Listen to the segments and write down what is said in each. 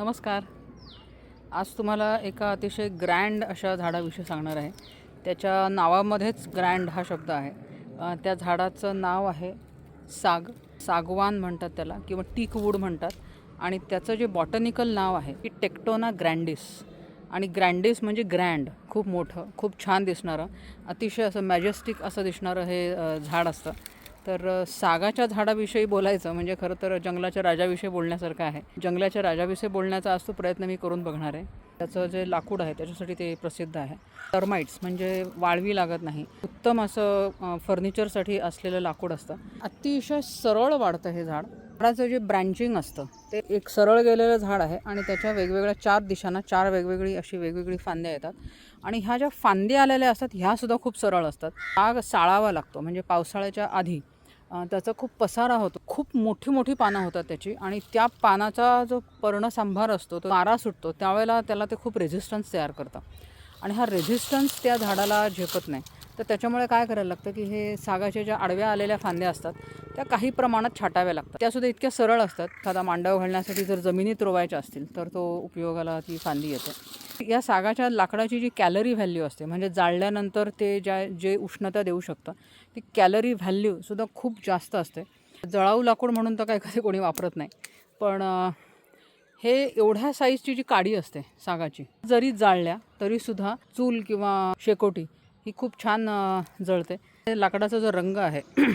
नमस्कार. आज तुम्हाला एका अतिशय ग्रँड अशा झाडाविषयी सांगणार आहे. त्याच्या नावामध्येच ग्रँड हा शब्द आहे. त्या झाडाचं नाव आहे साग. सागवान म्हणतात त्याला किंवा टीकवूड म्हणतात. आणि त्याचं जे बॉटनिकल नाव आहे की टेक्टोना ग्रँडिस आणि ग्रँडिस म्हणजे ग्रँड खूप मोठं खूप छान दिसणारं. अतिशय असं मॅजेस्टिक असं दिसणारं हे झाड असतं. तर सागाच्या झाडाविषयी बोलायचं म्हणजे खरं तर जंगलाच्या राजाविषयी बोलण्यासारखं आहे. जंगलाच्या राजाविषयी बोलण्याचा आज तो प्रयत्न मी करून बघणार आहे. त्याचं जे लाकूड आहे त्याच्यासाठी ते प्रसिद्ध आहे. टर्माइट्स म्हणजे वाळवी लागत नाही. उत्तम असं फर्निचरसाठी असलेलं लाकूड असतं. अतिशय सरळ वाढतं हे झाड. झाडाचं जे ब्रँचिंग असतं ते एक सरळ गेलेलं झाड आहे आणि त्याच्या वेगवेगळ्या चार दिशांना चार वेगवेगळी अशी वेगवेगळी फांद्या येतात. आणि ह्या ज्या फांद्या आलेल्या असतात ह्या सुद्धा खूप सरळ असतात. आग साळावा लागतो म्हणजे पावसाळ्याच्या आधी. त्याचा खूप पसारा होतो. खूप मोठी मोठी पानं होतात त्याची आणि त्या पानाचा जो पर्णसंभार असतो तो मारा सुटतो. त्यावेळेला त्याला ते खूप रेझिस्टन्स तयार करतं. आणि हा रेझिस्टन्स त्या झाडाला झेपत नाही. तर त्याच्यामुळे काय करायला लागतं की हे सागाच्या ज्या आडव्या आलेल्या फांद्या असतात त्या काही प्रमाणात छाटाव्या लागतात. त्यासुद्धा इतक्या सरळ असतात एखादा मांडव घालण्यासाठी जर जमिनीत रोवायच्या असतील तर तो उपयोगाला ती फांदी येते. या सागाच्या लाकडाची जी कॅलरी व्हॅल्यू असते म्हणजे जाळल्यानंतर ते ज्या जे उष्णता देऊ शकतं ती कॅलरी व्हॅल्यूसुद्धा खूप जास्त असते. जळाऊ लाकूड म्हणून तर काय कधी कोणी वापरत नाही पण हे एवढ्या साईजची जी काडी असते सागाची जरी जाळल्या तरीसुद्धा चूल किंवा शेकोटी ही खूप छान जळते. लाकडाचा जो रंग आहे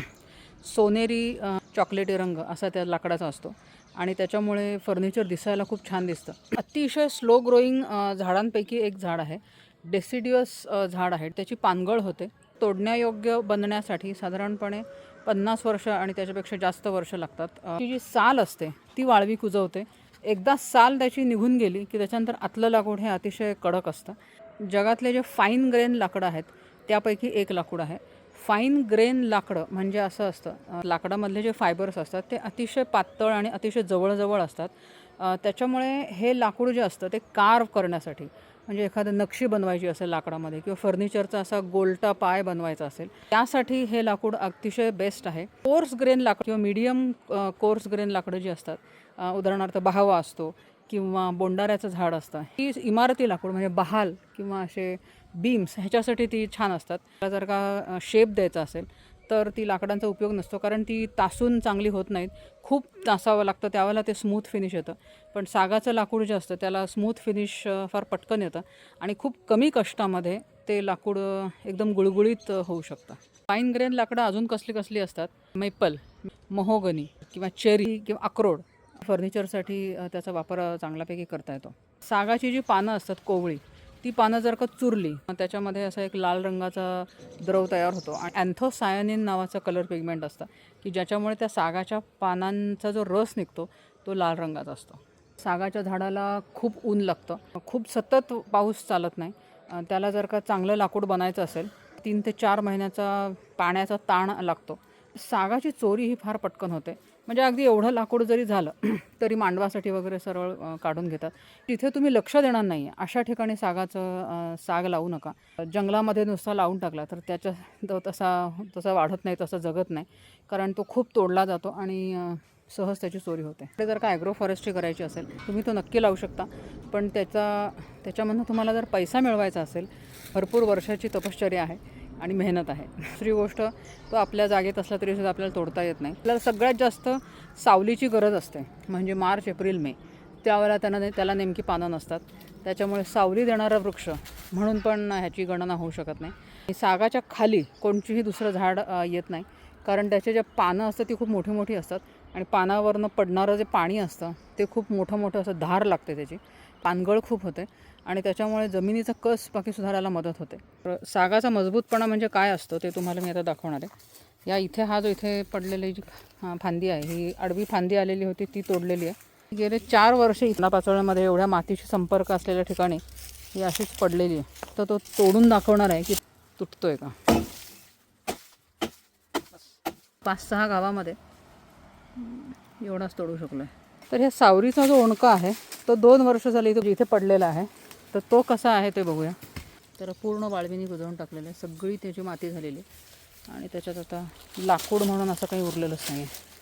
सोनेरी चॉकलेटी रंग असा त्या लाकडाचा असतो. आणि त्याच्यामुळे फर्निचर दिसायला खूप छान दिसतं. अतिशय स्लो ग्रोईंग झाडांपैकी एक झाड आहे. डेसिडियस झाड आहे. त्याची पानगळ होते. तोडण्यायोग्य बनण्यासाठी साधारणपणे पन्नास वर्ष आणि त्याच्यापेक्षा जास्त वर्ष लागतात. ती जी साल असते ती वाळवी कुजवते. एकदा साल त्याची निघून गेली की त्याच्यानंतर आतलं लाकूड हे अतिशय कडक असतं. जगातले जे फाईन ग्रेन लाकडं आहेत त्यापैकी एक लाकूड आहे. फाईन ग्रेन लाकडं म्हणजे असं असतं लाकडामधले जे फायबर्स असतात ते अतिशय पातळ आणि अतिशय जवळजवळ असतात. त्याच्यामुळे हे लाकूड जे असतं ते कार्व करण्यासाठी म्हणजे एखादं नक्षी बनवायची असेल लाकडामध्ये किंवा फर्निचरचा असा गोलटा पाय बनवायचा असेल त्यासाठी हे लाकूड अतिशय बेस्ट आहे. कोर्स ग्रेन लाकूड किंवा मीडियम कोर्स ग्रेन लाकडं जी असतात उदाहरणार्थ बहावा असतो किंवा बोंडाऱ्याचं झाड असतं. ही इमारती लाकूड म्हणजे बहाल किंवा असे बीम्स ह्याच्यासाठी ती छान असतात. त्याला जर का शेप द्यायचा असेल तर ती लाकडांचा उपयोग नसतो. कारण ती तासून चांगली होत नाहीत. खूप तासावं लागतं त्यावेळेला ते स्मूथ फिनिश येतं. पण सागाचं लाकूड जे असतं त्याला स्मूथ फिनिश फार पटकन येतं. आणि खूप कमी कष्टामध्ये ते लाकूड एकदम गुळगुळीत होऊ शकतं. पाईन ग्रेन लाकडं अजून कसली कसली असतात? मैपल महोगनी किंवा चेरी किंवा अक्रोड. फर्निचरसाठी त्याचा वापर चांगल्यापैकी करता येतो. सागाची जी पानं असतात कोवळी ती पानं जर का चुरली मग त्याच्यामध्ये असा एक लाल रंगाचा द्रव तयार होतो. आणि अँथोसायनिन नावाचा कलर पिगमेंट असतं की ज्याच्यामुळे त्या सागाच्या पानांचा जो रस निघतो तो लाल रंगाचा असतो. सागाच्या झाडाला खूप ऊन लागतं. खूप सतत पाऊस चालत नाही. त्याला जर का चांगलं लाकूड बनायचं असेल तीन ते चार महिन्याचा पाण्याचा ताण लागतो. सागाची चोरी ही फार पटकन होते. म्हणजे अगदी एवढं लाकूड जरी झालं तरी मांडवासाठी वगैरे सरळ काढून घेतात. तिथे तुम्ही लक्ष देणार नाही अशा ठिकाणी सागाचं साग लावू नका. जंगलामध्ये नुसता लावून टाकला तर त्याच्या तो तसा तसा वाढत नाही तसा जगत नाही. कारण तो खूप तोडला जातो आणि सहज त्याची चोरी होते. ते जर का ॲग्रो फॉरेस्ट्री करायची असेल तुम्ही तो नक्की लावू शकता. पण त्याचा त्याच्यामधनं तुम्हाला जर पैसा मिळवायचा असेल भरपूर वर्षाची तपश्चर्या आहे. आणि मेहनत आहे. दुसरी गोष्ट तो आपल्या जागेत असला तरी सुद्धा आपल्याला तोडता येत नाही. आपल्याला सगळ्यात जास्त सावलीची गरज असते म्हणजे मार्च एप्रिल मे. त्यावेळेला त्यांना त्याला नेमकी पानं नसतात. त्याच्यामुळे सावली देणारा वृक्ष म्हणून पण ह्याची गणना होऊ शकत नाही. सागाच्या खाली कोणचीही दुसरं झाड येत नाही. कारण त्याचे जे पानं असतात ती खूप मोठी मोठी असतात. आणि पानावरनं पडणारं जे पाणी असतं ते खूप मोठं मोठं असं धार लागते त्याची. पानगळ खूप होते. आणि त्याच्यामुळे जमिनीचा कस बाकी सुधारायला मदत होते. तर सागाचा मजबूतपणा म्हणजे काय असतं ते तुम्हाला मी आता दाखवणार आहे. या इथे हा जो इथे पडलेली जी फांदी आहे ही आडवी फांदी आलेली होती ती तोडलेली आहे. गेले चार वर्ष इथला पाचोळ्यामध्ये एवढ्या मातीशी संपर्क असलेल्या ठिकाणी ही अशीच पडलेली आहे. तर तो तोडून दाखवणार आहे की तुटतो आहे का? पाच सहा गावामध्ये एवढाच तोडू शकलो आहे तर ह्या सावरीचा जो ओणका आहे तो दोन वर्ष झाली तो जिथे पडलेला आहे. तर तो कसा आहे ते बघूया. तर पूर्ण वाळवीने गुजळून टाकलेलं आहे. सगळी त्याची माती झालेली आणि त्याच्यात आता लाकूड म्हणून असं काही उरलेलंच नाही आहे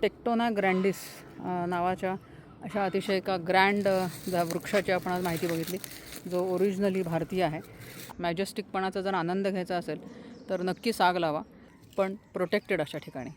टेक्टोना ग्रँडिस नावाच्या अशा अतिशय एका ग्रँड ज्या वृक्षाची आपण आज माहिती बघितली जो ओरिजिनली भारतीय आहे. मॅजेस्टिकपणाचा जर आनंद घ्यायचा असेल तर नक्की साग लावा. पण प्रोटेक्टेड अशा ठिकाणी.